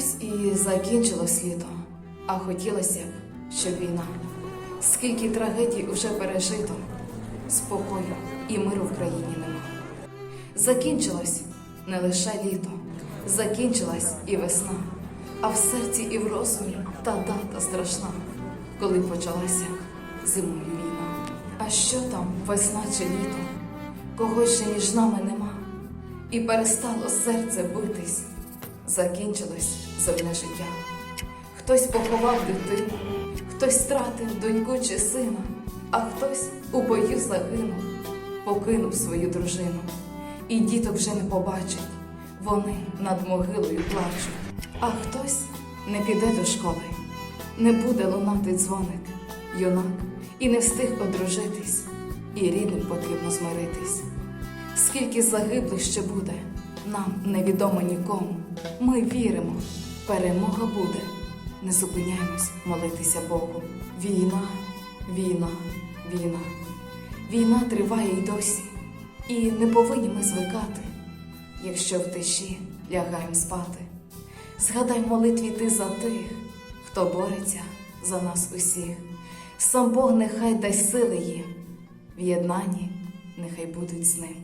Ось і закінчилось літо, а хотілося б, щоб війна. Скільки трагедій уже пережито, спокою і миру в країні нема. Закінчилось не лише літо, закінчилась і весна, а в серці і в розумі та дата страшна, коли почалася зимою війна. А що там весна чи літо? Кого ще між нами нема, і перестало серце битись, закінчилось земне життя. Хтось поховав дитину, хтось стратив доньку чи сина, а хтось у бою загинув, покинув свою дружину. І діток вже не побачить, вони над могилою плачуть. А хтось не піде до школи, не буде лунати дзвоник, юнак, і не встиг одружитись, і рідним потрібно змиритись. Скільки загиблих ще буде, нам невідомо нікому. Ми віримо, перемога буде. Не зупиняємось молитися Богу. Війна, війна, війна. Війна триває й досі, і не повинні ми звикати, якщо в тиші лягаємо спати. Згадай молитві ти за тих, хто бореться за нас усіх. Сам Бог нехай дасть сили їм, в єднанні нехай будуть з ним.